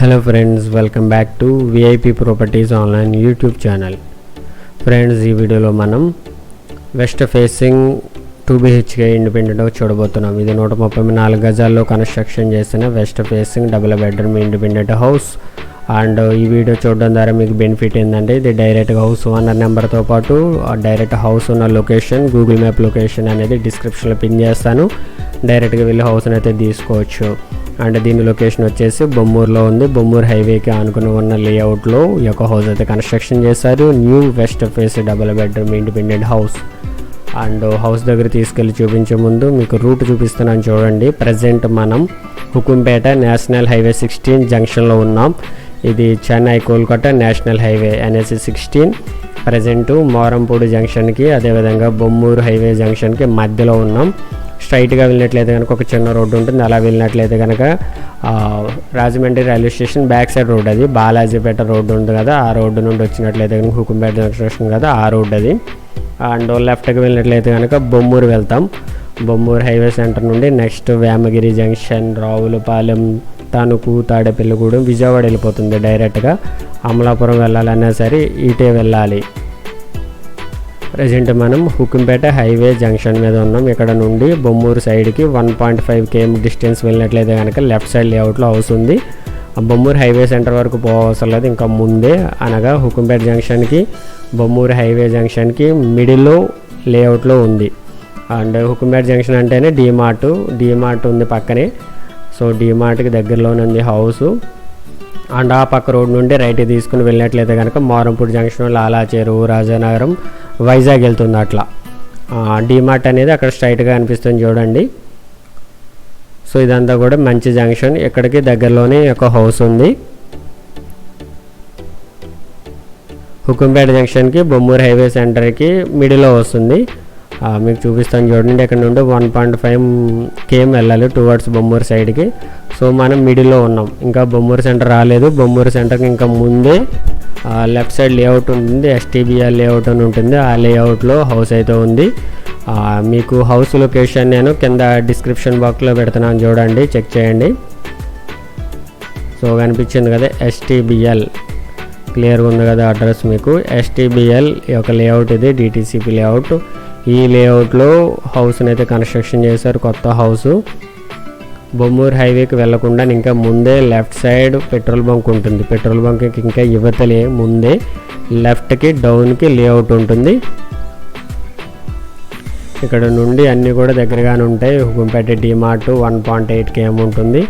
Hello friends welcome back to VIP properties online YouTube channel friends ఈ వీడియోలో మనం west facing two BHK independent house చూడబోతున్నాం. ఇది నూట ముప్పై నాలుగు గజాల్లో కన్స్ట్రక్షన్ చేసిన west facing double bedroom independent house and ఈ వీడియో చూడడం ద్వారా మీకు బెనిఫిట్ ఏంటంటే ఇది డైరెక్ట్గా హౌస్ ఓనర్ నెంబర్తో పాటు డైరెక్ట్ హౌస్ ఉన్న లొకేషన్ గూగుల్ మ్యాప్ లొకేషన్ అనేది డిస్క్రిప్షన్లో పిన్ చేస్తాను. డైరెక్ట్గా వెళ్ళి హౌస్ని అయితే తీసుకోవచ్చు. అండ్ దీని లొకేషన్ వచ్చేసి బొమ్మూరులో ఉంది. బొమ్మూరు హైవేకి ఆనుకుని ఉన్న లేఅవుట్లో ఈ యొక్క హౌస్ అయితే కన్స్ట్రక్షన్ చేశారు. New west face double bedroom independent house and house దగ్గర తీసుకెళ్ళి చూపించే ముందు మీకు రూట్ చూపిస్తున్నాను చూడండి. ప్రజెంట్ మనం హుకుంపేట నేషనల్ హైవే సిక్స్టీన్ జంక్షన్లో ఉన్నాం. ఇది Chennai Kolkata national highway NSC sixteen present Morampudi జంక్షన్కి అదేవిధంగా బొమ్మూరు హైవే జంక్షన్కి మధ్యలో ఉన్నాం. స్ట్రైట్గా వెళ్ళినట్లయితే కనుక ఒక చిన్న రోడ్డు ఉంటుంది. అలా వెళ్ళినట్లయితే కనుక Rajahmundry railway station back side road అది. బాలాజీపేట రోడ్డు ఉంది కదా ఆ రోడ్డు నుండి వచ్చినట్లయితే కనుక హుకుంపేట జంక్షన్ కదా ఆ రోడ్ అది. అండ్ లెఫ్ట్కి వెళ్ళినట్లయితే కనుక బొమ్మూరు వెళ్తాం. బొమ్మూరు హైవే సెంటర్ నుండి నెక్స్ట్ వేమగిరి జంక్షన్ రావులపాలెం తణుకు తాడేపల్లిగూడెం విజయవాడ వెళ్ళిపోతుంది డైరెక్ట్గా. అమలాపురం వెళ్ళాలన్నా సరే ఇటే వెళ్ళాలి. ప్రజెంట్ మనం హుకుంపేట హైవే జంక్షన్ మీద ఉన్నాం. ఇక్కడ నుండి బొమ్మూరు సైడ్కి one point five KM distance వెళ్ళినట్లయితే కనుక లెఫ్ట్ సైడ్ లేఅవుట్లో హౌస్ ఉంది. బొమ్మూరు హైవే సెంటర్ వరకు పోవసరం లేదు ఇంకా ముందే అనగా హుకుంపేట జంక్షన్కి బొమ్మూరు హైవే జంక్షన్కి మిడిల్లో లేఅవుట్లో ఉంది. అండ్ హుకుంపేట జంక్షన్ అంటేనే డీమార్ట్ డీమార్ట్ ఉంది పక్కనే. సో డీమార్ట్కి దగ్గరలోనే ఉంది హౌసు. అండ్ ఆ పక్క రోడ్ నుండి రైట్ తీసుకుని వెళ్ళినట్లయితే కనుక మారంపూడి జంక్షన్ లాలాచేరు రాజానగరం వైజాగ్ వెళ్తుంది అట్లా. డీమార్ట్ అనేది అక్కడ స్ట్రైట్గా అనిపిస్తుంది చూడండి. సో ఇదంతా కూడా మంచి జంక్షన్. ఇక్కడికి దగ్గరలోనే ఒక హౌస్ ఉంది. హుకుంపేట జంక్షన్కి బొమ్మూరు హైవే సెంటర్కి మిడిల్లో వస్తుంది. మీకు చూపిస్తాను చూడండి ఇక్కడ నుండి వన్ పాయింట్ ఫైవ్ కేఎం వెళ్ళాలి టువర్డ్స్ బొమ్మూరు సైడ్కి సో మనం మిడిల్లో ఉన్నాం. ఇంకా బొమ్మూరు సెంటర్ రాలేదు. బొమ్మూరు సెంటర్కి ఇంకా ముందే లెఫ్ట్ సైడ్ లేఅవుట్ ఉంటుంది ఎస్టీబీఆర్ లేఅవుట్ అని ఉంటుంది. ఆ లేఅవుట్లో హౌస్ అయితే ఉంది. మీకు హౌస్ లొకేషన్ నేను కింద డిస్క్రిప్షన్ బాక్స్లో పెడుతున్నాను చూడండి చెక్ చేయండి. సో కనిపించింది కదా ఎస్టీబీఎల్ క్లియర్గా ఉంది కదా అడ్రస్ మీకు. ఎస్టీబీఎల్ ఈ యొక్క లేఅవుట్ ఇది డిటీసీపీ లేఅవుట్ ఈ లేఅవుట్లో హౌస్ని అయితే కన్స్ట్రక్షన్ చేశారు కొత్త హౌస్ బొమ్మూరు హైవేకి వెళ్ళకుండా ఇంకా ముందే లెఫ్ట్ సైడ్ పెట్రోల్ బంక్ ఉంటుంది. పెట్రోల్ బంక్కి ఇంకా యువతలే ముందే లెఫ్ట్కి డౌన్కి లేఅవుట్ ఉంటుంది. ఇక్కడ నుండి అన్నీ కూడా దగ్గరగానే ఉంటాయి. Hukumpeta DMart one point eight KM ఉంటుంది.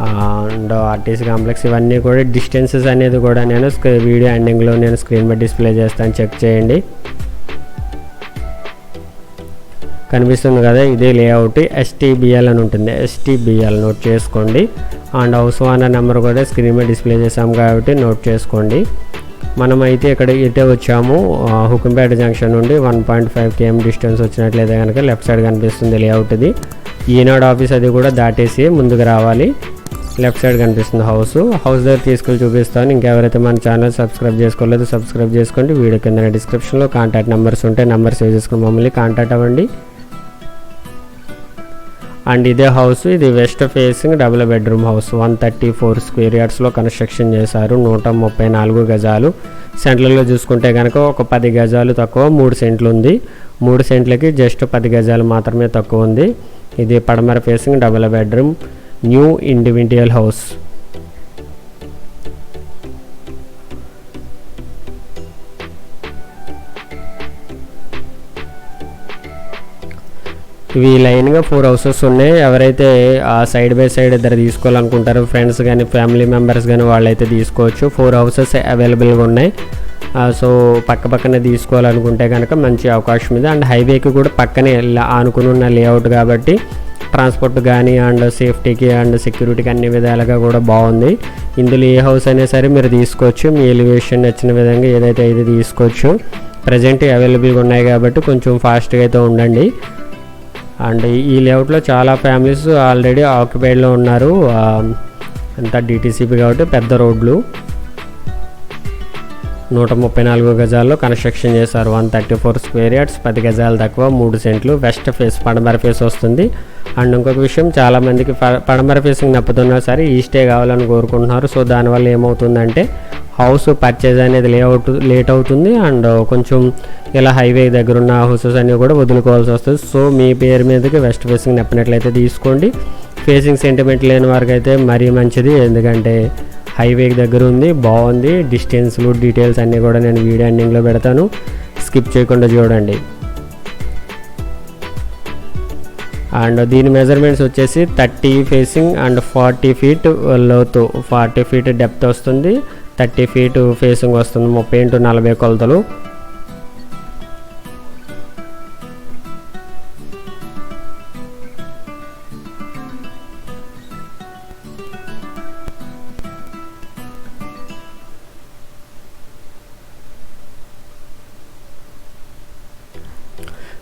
అండ్ ఆర్టీసీ కాంప్లెక్స్ ఇవన్నీ కూడా డిస్టెన్సెస్ అనేది కూడా నేను వీడియో ఎండింగ్లో నేను స్క్రీన్ మీద డిస్ప్లే చేస్తాను. చెక్ చేయండి. కనిపిస్తుంది కదా ఇదే లేఅవుట్ ఎస్టీబిఎల్ అని ఉంటుంది. ఎస్టీబిఎల్ నోట్ చేసుకోండి. అండ్ హౌస్ ఓనర్ నెంబర్ కూడా స్క్రీన్ మీద డిస్ప్లే చేసాము కాబట్టి నోట్ చేసుకోండి. మనమైతే ఇక్కడ ఇటే వచ్చాము. హుకుంపేట జంక్షన్ నుండి one point five KM distance వచ్చినట్లయితే కనుక లెఫ్ట్ సైడ్ కనిపిస్తుంది లేఅవుట్ది ఈనాడు ఆఫీస్ అది కూడా దాటేసి ముందుకు రావాలి. లెఫ్ట్ సైడ్ కనిపిస్తుంది హౌస్ హౌస్ దగ్గర తీసుకెళ్ళి చూపిస్తాను. ఇంకెవరైతే మన ఛానల్ సబ్స్క్రైబ్ చేసుకోలేదు సబ్స్క్రైబ్ చేసుకోండి. వీడియో కింద డిస్క్రిప్షన్లో కాంటాక్ట్ నెంబర్స్ ఉంటాయి నెంబర్ సేవ్ చేసుకుని మమ్మల్ని కాంటాక్ట్ అవ్వండి. అండ్ ఇదే హౌస్ ఇది west facing double bedroom house. One thirty four square యార్డ్స్లో construction చేశారు. నూట ముప్పై నాలుగు గజాలు. సెంట్లలో చూసుకుంటే కనుక ఒక పది గజాలు తక్కువ మూడు సెంట్లు ఉంది. మూడు సెంట్లకి జస్ట్ పది గజాలు మాత్రమే తక్కువ ఉంది. ఇది పడమర facing double bedroom new individual house. ఇవి లైన్గా ఫోర్ హౌసెస్ ఉన్నాయి. ఎవరైతే ఆ సైడ్ బై సైడ్ ఇద్దరు తీసుకోవాలనుకుంటారో ఫ్రెండ్స్ కానీ ఫ్యామిలీ మెంబర్స్ కానీ వాళ్ళైతే తీసుకోవచ్చు. ఫోర్ హౌసెస్ అవైలబుల్గా ఉన్నాయి. ఆ, సో పక్క పక్కనే తీసుకోవాలనుకుంటే కనుక మంచి అవకాశం ఉంది. అండ్ హైవేకి కూడా పక్కనే లా- ఆనుకుని ఉన్న లేఅవుట్ కాబట్టి ట్రాన్స్పోర్ట్ కానీ అండ్ సేఫ్టీకి అండ్ సెక్యూరిటీకి అన్ని విధాలుగా కూడా బాగుంది. ఇందులో ఏ హౌస్ అయినా సరే మీరు తీసుకోవచ్చు. మీ ఎలివేషన్ నచ్చిన విధంగా ఏదైతే అయితే తీసుకోవచ్చు. ప్రజెంట్ అవైలబుల్గా ఉన్నాయి కాబట్టి కొంచెం ఫాస్ట్గా అయితే ఉండండి. అండ్ ఈ లేఅవుట్లో చాలా ఫ్యామిలీస్ ఆల్రెడీ ఆక్యుపైడ్లో ఉన్నారు. అంతా డిటీసీపీ కాబట్టి పెద్ద రోడ్లు. నూట ముప్పై నాలుగు గజాల్లో కన్స్ట్రక్షన్ చేశారు. One thirty four square yards పది గజాలు తక్కువ మూడు సెంట్లు వెస్ట్ ఫేస్ పడమర ఫేస్ వస్తుంది. అండ్ ఇంకొక విషయం చాలామందికి ప- పడమర ఫేసింగ్ నప్పుతున్నా సరే ఈస్టే కావాలని కోరుకుంటున్నారు. సో దానివల్ల ఏమవుతుందంటే హౌస్ పర్చేజ్ అనేది లేఅవుట్ లేట్ అవుతుంది అండ్ uh, కొంచెం ఇలా హైవే దగ్గర ఉన్న హౌసెస్ అన్నీ కూడా వదులుకోవాల్సి వస్తుంది. సో మీ పేరు మీదకి వెస్ట్ ఫేసింగ్ నెప్పినట్లయితే తీసుకోండి. ఫేసింగ్ సెంటిమెంట్ లేని వారికి అయితే మరీ మంచిది. ఎందుకంటే హైవే దగ్గర ఉంది బాగుంది. డిస్టెన్స్లు డీటెయిల్స్ అన్నీ కూడా నేను వీడియో ఎండింగ్లో పెడతాను. స్కిప్ చేయకుండా చూడండి. అండ్ దీని మెజర్మెంట్స్ వచ్చేసి thirty facing and forty feet లోతు ఫార్టీ ఫీట్ డెప్త్ వస్తుంది. థర్టీ ఫీటు ఫేసింగ్ వస్తుంది. ముప్పై ఇంటూ నలభై కొలతలు.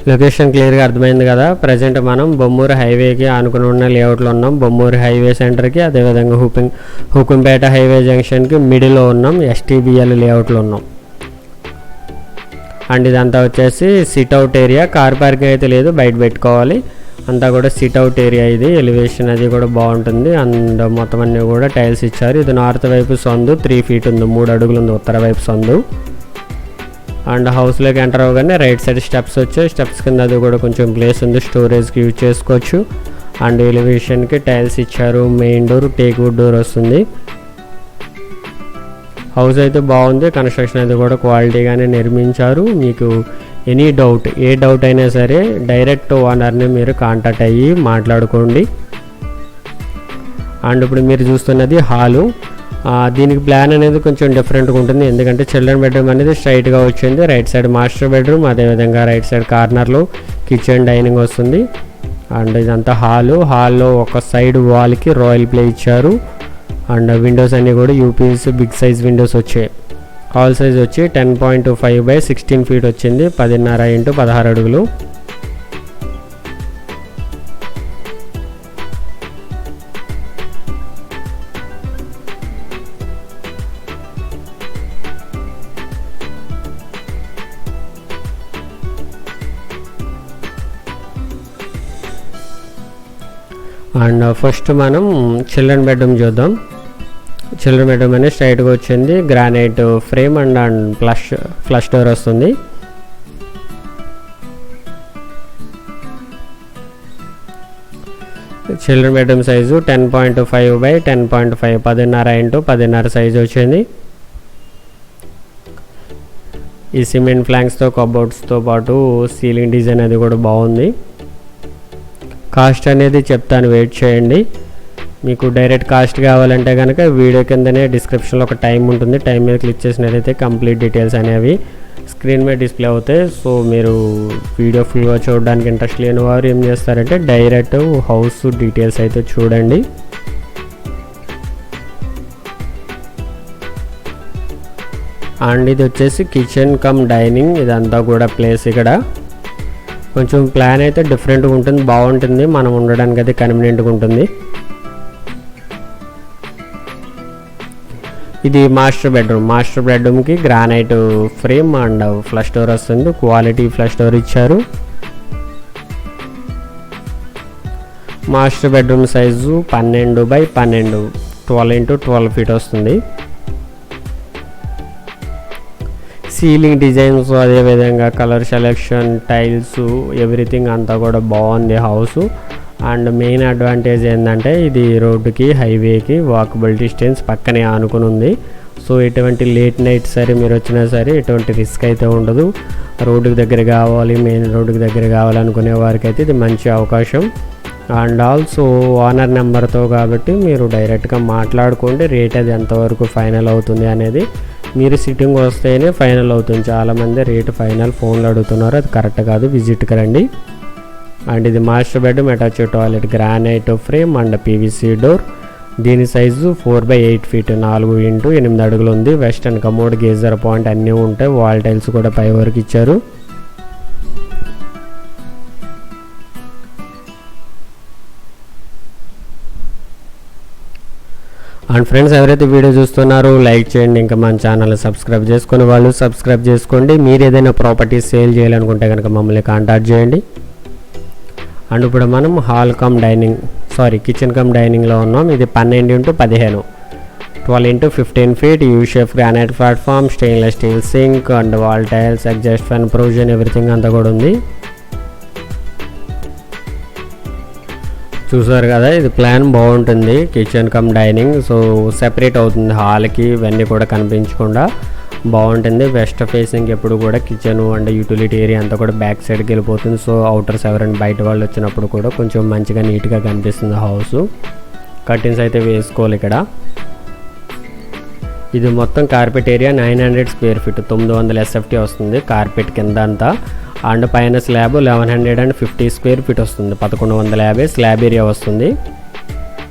లొకేషన్ క్లియర్గా అర్థమైంది కదా. ప్రజెంట్ మనం బొమ్మూరు హైవేకి ఆనుకుని ఉన్న లేఅవుట్లో ఉన్నాం. బొమ్మూరు హైవే సెంటర్కి అదేవిధంగా హుకింగ్ హుకుంపేట హైవే జంక్షన్కి మిడిల్లో ఉన్నాం. ఎస్టీబిఎల్ లేఅవుట్లో ఉన్నాం. అండ్ ఇదంతా వచ్చేసి sit out area car parking అయితే లేదు. బయట పెట్టుకోవాలి. అంతా కూడా సిట్ అవుట్ ఏరియా ఇది. ఎలివేషన్ అది కూడా బాగుంటుంది. అండ్ మొత్తం అన్నీ కూడా టైల్స్ ఇచ్చారు. ఇది నార్త్ వైపు సందు. త్రీ ఫీట్ ఉంది. మూడు అడుగులు ఉంది. ఉత్తర వైపు సందు. అండ్ హౌస్లోకి ఎంటర్ అవగానే రైట్ సైడ్ స్టెప్స్ వచ్చాయి. స్టెప్స్ కింద అది కూడా కొంచెం ప్లేస్ ఉంది. స్టోరేజ్కి యూజ్ చేసుకోవచ్చు. అండ్ ఎలివేషన్కి టైల్స్ ఇచ్చారు. Main door teak wood door వస్తుంది. హౌస్ అయితే బాగుంది. కన్స్ట్రక్షన్ అయితే కూడా క్వాలిటీగానే నిర్మించారు. మీకు ఎనీ డౌట్ ఏ డౌట్ అయినా సరే డైరెక్ట్ ఓనర్ని మీరు కాంటాక్ట్ అయ్యి మాట్లాడుకోండి. అండ్ ఇప్పుడు మీరు చూస్తున్నది హాలు దీనికి ప్లాన్ అనేది కొంచెం డిఫరెంట్గా ఉంటుంది. ఎందుకంటే చిల్డ్రన్ బెడ్రూమ్ అనేది స్ట్రైట్గా వచ్చింది. రైట్ సైడ్ మాస్టర్ బెడ్రూమ్ అదేవిధంగా రైట్ సైడ్ కార్నర్లో కిచెన్ డైనింగ్ వస్తుంది. అండ్ ఇదంతా హాలు హాల్లో ఒక సైడ్ వాల్కి రాయల్ ప్లే ఇచ్చారు. అండ్ విండోస్ అన్నీ కూడా యూపీఎస్ బిగ్ సైజ్ విండోస్ వచ్చాయి. హాల్ సైజ్ వచ్చి ten point five by sixteen feet వచ్చింది. పదిన్నర ఇంటూ పదహారు అడుగులు. అండ్ ఫస్ట్ మనం చిల్డ్రన్ బెడ్రూమ్ చూద్దాం. చిల్డ్రన్ బెడ్రూమ్ అనేది స్ట్రైట్గా వచ్చింది. Granite frame and and flush flush door వస్తుంది. Children bedroom size ten point five by ten point five పదిన్నర ఇంటూ పదిన్నర సైజు వచ్చింది. ఈ సిమెంట్ ఫ్లాంక్స్తో కబోర్డ్స్తో పాటు సీలింగ్ డిజైన్ అది కూడా బాగుంది. కాస్ట్ అనేది చెప్తాను వెయిట్ చేయండి. మీకు డైరెక్ట్ కాస్ట్ కావాలంటే కనుక వీడియో కిందనే డిస్క్రిప్షన్లో ఒక టైం ఉంటుంది. టైం మీద క్లిక్ చేసినట్లయితే కంప్లీట్ డీటెయిల్స్ అనేవి స్క్రీన్ మీద డిస్ప్లే అవుతాయి. సో మీరు వీడియో ఫుల్గా చూడడానికి ఇంట్రెస్ట్ లేని వారు ఏం చేస్తారంటే డైరెక్ట్ హౌస్ డీటెయిల్స్ అయితే చూడండి. అండ్ ఇది వచ్చేసి కిచెన్ కమ్ డైనింగ్ ఇదంతా కూడా ప్లేస్ ఇక్కడ. కొంచెం ప్లాన్ అయితే డిఫరెంట్గా ఉంటుంది బాగుంటుంది. మనం ఉండడానికి అయితే కన్వీనియంట్గా ఉంటుంది. ఇది మాస్టర్ బెడ్రూమ్. మాస్టర్ బెడ్రూమ్కి granite frame and flush door వస్తుంది. క్వాలిటీ ఫ్లష్ డోర్ ఇచ్చారు. మాస్టర్ బెడ్రూమ్ సైజు పన్నెండు బై పన్నెండు. ట్వెల్వ్ ఇంటూ ట్వెల్వ్ ఫీట్ వస్తుంది. సీలింగ్ డిజైన్స్ అదేవిధంగా కలర్ సెలెక్షన్ టైల్స్ ఎవ్రీథింగ్ అంతా కూడా బాగుంది హౌస్. అండ్ మెయిన్ అడ్వాంటేజ్ ఏంటంటే ఇది రోడ్డుకి హైవేకి వాకబుల్ డిస్టెన్స్ పక్కనే ఆనుకుని ఉంది. సో ఎటువంటి లేట్ నైట్ సరే మీరు వచ్చినా సరే ఎటువంటి రిస్క్ అయితే ఉండదు. రోడ్డుకి దగ్గర కావాలి మెయిన్ రోడ్డుకి దగ్గర కావాలనుకునే వారికి అయితే ఇది మంచి అవకాశం. అండ్ ఆల్సో ఓనర్ నెంబర్తో కాబట్టి మీరు డైరెక్ట్గా మాట్లాడుకోండి రేట్ అది ఎంతవరకు ఫైనల్ అవుతుంది అనేది. మీరు సిట్టింగ్ వస్తేనే ఫైనల్ అవుతుంది. చాలామంది రేటు ఫైనల్ ఫోన్లో అడుగుతున్నారు. అది కరెక్ట్ కాదు. విజిట్కి రండి. అండ్ ఇది master bedroom attach toilet granite frame and PVC door దీని size four by eight feet నాలుగు ఇంటూ ఎనిమిది అడుగులు ఉంది. వెస్టర్న్ కమోడ్ గేజర్ పాయింట్ అన్నీ ఉంటాయి. వాల్ టైల్స్ కూడా పై వరకు ఇచ్చారు. అండ్ ఫ్రెండ్స్ ఎవరైతే వీడియో చూస్తున్నారో లైక్ చేయండి. ఇంకా మన ఛానల్ సబ్స్క్రైబ్ చేసుకుని వాళ్ళు సబ్స్క్రైబ్ చేసుకోండి. మీరు ఏదైనా ప్రాపర్టీస్ సేల్ చేయాలనుకుంటే కనుక మమ్మల్ని కాంటాక్ట్ చేయండి. అండ్ ఇప్పుడు మనం hall come dining sorry kitchen come డైనింగ్లో ఉన్నాం. ఇది పన్నెండు ఇంటూ పదిహేను. Twelve into fifteen feet U shape granite platform stainless steel sink and wall tiles exhaust fan provision everything అంతా కూడా ఉంది. చూసారు కదా ఇది ప్లాన్ బాగుంటుంది. Kitchen come dining so separate అవుతుంది. హాల్కి ఇవన్నీ కూడా కనిపించకుండా బాగుంటుంది. వెస్ట్ ఫేసింగ్ ఎప్పుడు కూడా కిచెన్ అండ్ యూటిలిటీ ఏరియా అంతా కూడా బ్యాక్ సైడ్కి వెళ్ళిపోతుంది. సో అవుటర్స్ ఎవరైనా బయట వాళ్ళు వచ్చినప్పుడు కూడా కొంచెం మంచిగా నీట్గా కనిపిస్తుంది హౌస్. కర్టెన్స్ అయితే వేసుకోవాలి ఇక్కడ. ఇది మొత్తం carpet area nine hundred square feet తొమ్మిది వందల ఎస్ఎఫ్టీ వస్తుంది. కార్పెట్ కింద అంతా అండ్ పైన slab eleven hundred and fifty square feet వస్తుంది. పదకొండు వందల యాభై స్లాబ్ ఏరియా వస్తుంది.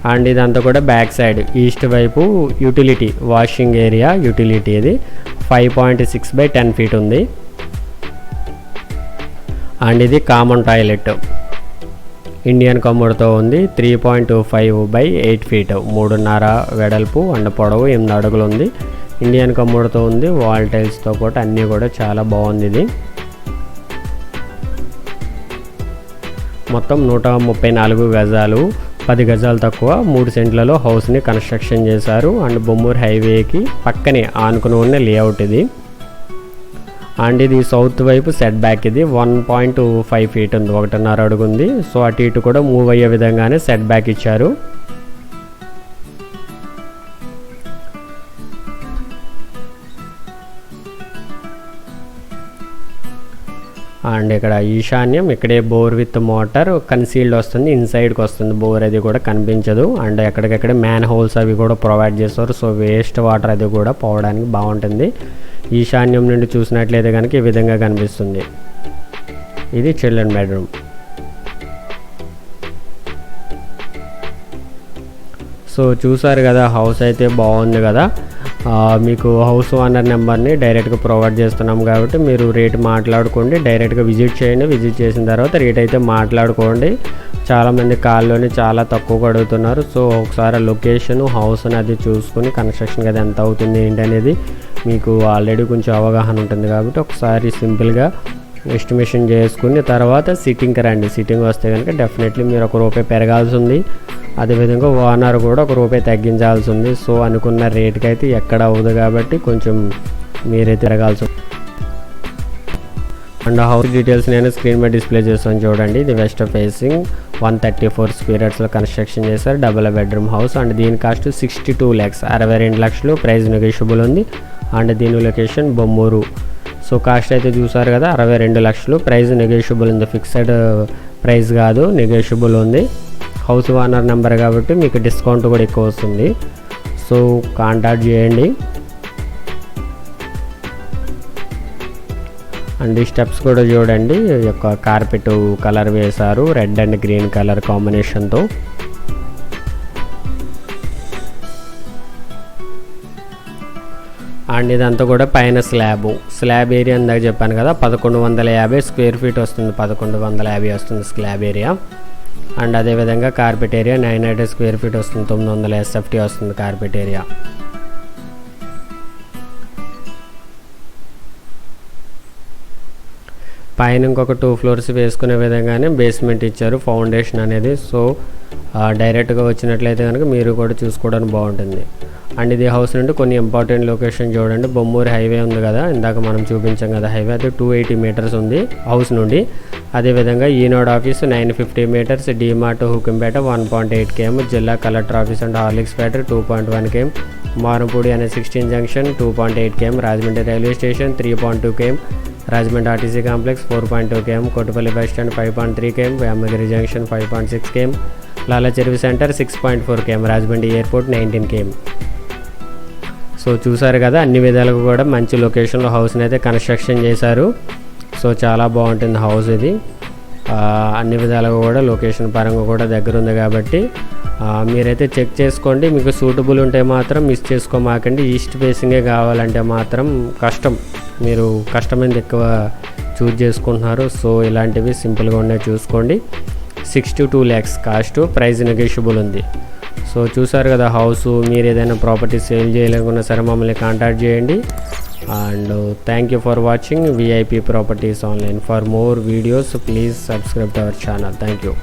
అండ్ ఇదంతా కూడా బ్యాక్ సైడ్ ఈస్ట్ వైపు యూటిలిటీ వాషింగ్ ఏరియా యూటిలిటీ ఇది. Five point six by ten feet ఉంది. అండ్ ఇది కామన్ టాయిలెట్. ఇండియన్ కమ్ముడుతో ఉంది. Three point five by eight feet. మూడున్నర వెడల్పు అండ్ పొడవు ఎనిమిది అడుగులు ఉంది. ఇండియన్ కమ్ముడుతో ఉంది. వాల్ టైల్స్తో కూడా అన్నీ కూడా చాలా బాగుంది ఇది. మొత్తం నూట ముప్పై నాలుగు గజాలు పది గజాలు తక్కువ మూడు సెంట్లలో హౌస్ని కన్స్ట్రక్షన్ చేశారు. అండ్ బొమ్మూరు హైవేకి పక్కనే ఆనుకుని ఉన్న లేఅవుట్ ఇది. అండ్ ఇది సౌత్ వైపు సెట్ బ్యాక్ ఇది. వన్ పాయింట్ ఫైవ్ ఫీట్ ఉంది ఒకటిన్నర అడుగు ఉంది సో అటు ఇటు కూడా మూవ్ అయ్యే విధంగానే సెట్ బ్యాక్ ఇచ్చారు. అండ్ ఇక్కడ ఈశాన్యం ఇక్కడే బోర్ విత్ మోటార్ కన్సీల్డ్ వస్తుంది ఇన్సైడ్కి వస్తుంది బోర్ అది కూడా కనిపించదు. అండ్ ఎక్కడికక్కడ మ్యాన్ హోల్స్ అవి కూడా ప్రొవైడ్ చేస్తారు. సో వేస్ట్ వాటర్ అది కూడా పోవడానికి బాగుంటుంది. ఈశాన్యం నుండి చూసినట్లయితే కనుక ఈ విధంగా కనిపిస్తుంది. ఇది చిల్డ్రన్ బెడ్రూమ్. సో చూసారు కదా హౌస్ అయితే బాగుంది కదా. మీకు హౌస్ ఓనర్ నెంబర్ని డైరెక్ట్గా ప్రొవైడ్ చేస్తున్నాం కాబట్టి మీరు రేట్ మాట్లాడుకోండి డైరెక్ట్గా విజిట్ చేయండి. విజిట్ చేసిన తర్వాత రేట్ అయితే మాట్లాడుకోండి. చాలామంది కాల్లోనే చాలా తక్కువగా అడుగుతున్నారు. సో ఒకసారి లొకేషన్ హౌస్ అది చూసుకొని కన్స్ట్రక్షన్ అది ఎంత అవుతుంది ఏంటి అనేది మీకు ఆల్రెడీ కొంచెం అవగాహన ఉంటుంది కాబట్టి ఒకసారి సింపుల్గా ఎస్టిమేషన్ చేసుకుని తర్వాత సిట్టింగ్కి రండి. సిట్టింగ్ వస్తే కనుక డెఫినెట్లీ మీరు ఒక రూపాయి పెరగాల్సి ఉంది. అదేవిధంగా ఓనర్ కూడా ఒక రూపాయి తగ్గించాల్సి ఉంది. సో అనుకున్న రేటుకి అయితే ఎక్కడ అవ్వదు కాబట్టి కొంచెం మీరే తిరగాల్సి అండ్ హౌస్ డీటెయిల్స్ నేను స్క్రీన్ మీద డిస్ప్లే చేస్తాను చూడండి. ఇది west facing one thirty four స్క్వేర్స్లో construction చేశారు. డబుల్ బెడ్రూమ్ హౌస్ అండ్ దీని కాస్ట్ సిక్స్టీ టూ ల్యాక్స్. అరవై రెండు లక్షలు ప్రైస్ నెగోషియబుల్ ఉంది. అండ్ దీని లొకేషన్ బొమ్మూరు. సో కాస్ట్ అయితే చూసారు కదా అరవై రెండు లక్షలు ప్రైస్ నెగోషియబుల్ ఉంది. ఫిక్స్డ్ ప్రైస్ కాదు నెగోషియబుల్ ఉంది. హౌస్ ఓనర్ నెంబర్ కాబట్టి మీకు డిస్కౌంట్ కూడా ఎక్కువ వస్తుంది. సో కాంటాక్ట్ చేయండి. అండ్ ఈ స్టెప్స్ కూడా చూడండి. యొక్క కార్పెట్ కలర్ వేశారు. రెడ్ అండ్ గ్రీన్ కలర్ కాంబినేషన్తో. అండ్ ఇదంతా కూడా పైన స్లాబ్. స్లాబ్ ఏరియా ఇందాక చెప్పాను కదా పదకొండు వందల యాభై స్క్వేర్ ఫీట్ వస్తుంది. పదకొండు వందల యాభై వస్తుంది స్లాబ్ ఏరియా. అండ్ అదేవిధంగా carpet area nine hundred square feet వస్తుంది తొమ్మిది వందల ఎస్ఎఫ్టీ వస్తుంది కార్పెట్ ఏరియా. పైన ఇంకొక టూ ఫ్లోర్స్ వేసుకునే విధంగానే బేస్మెంట్ ఇచ్చారు ఫౌండేషన్ అనేది. సో డైరెక్ట్గా వచ్చినట్లయితే కనుక మీరు కూడా చూసుకోవడానికి బాగుంటుంది. అండ్ ఇది హౌస్ నుండి కొన్ని ఇంపార్టెంట్ లొకేషన్ చూడండి. బొమ్మూరు హైవే ఉంది కదా ఇందాక మనం చూపించాం కదా హైవే అయితే టూ ఎయిటీ మీటర్స్ ఉంది హౌస్ నుండి. అదేవిధంగా Eenadu office nine fifty metres DMart Hukumpeta one point eight KM జిల్లా collector office and Horlicks factory two point one KM Marampudi అనే sixteen junction two point eight KM Rajahmundry railway station three point two KM Rajahmundry RTC complex four point two KM Kottupalli bus stand five point three KM Vemagiri junction five point six KM Lala Cheruvu centre six point four KM Rajahmundry airport nineteen KM. So చూసారు కదా అన్ని విధాలుగా కూడా మంచి లొకేషన్లో హౌస్ని అయితే construction చేశారు. సో చాలా బాగుంటుంది హౌస్ ఇది. అన్ని విధాలుగా కూడా లొకేషన్ పరంగా కూడా దగ్గర ఉంది కాబట్టి మీరైతే చెక్ చేసుకోండి. మీకు సూటబుల్ ఉంటే మాత్రం మిస్ చేసుకోమాకండి. ఈస్ట్ ఫేసింగే కావాలంటే మాత్రం కష్టం. మీరు కష్టమైనది ఎక్కువ చూజ్ చేసుకుంటున్నారు? సో ఇలాంటివి సింపుల్గా ఉన్నాయి చూసుకోండి. Sixty two lakhs cost price negotiable ఉంది. సో చూసారు కదా హౌస్ మీరు ఏదైనా ప్రాపర్టీ సేల్ చేయాలనుకున్నా సరే మమ్మల్ని కాంటాక్ట్ చేయండి. And thank you for watching VIP properties online for more videos please subscribe to our channel thank you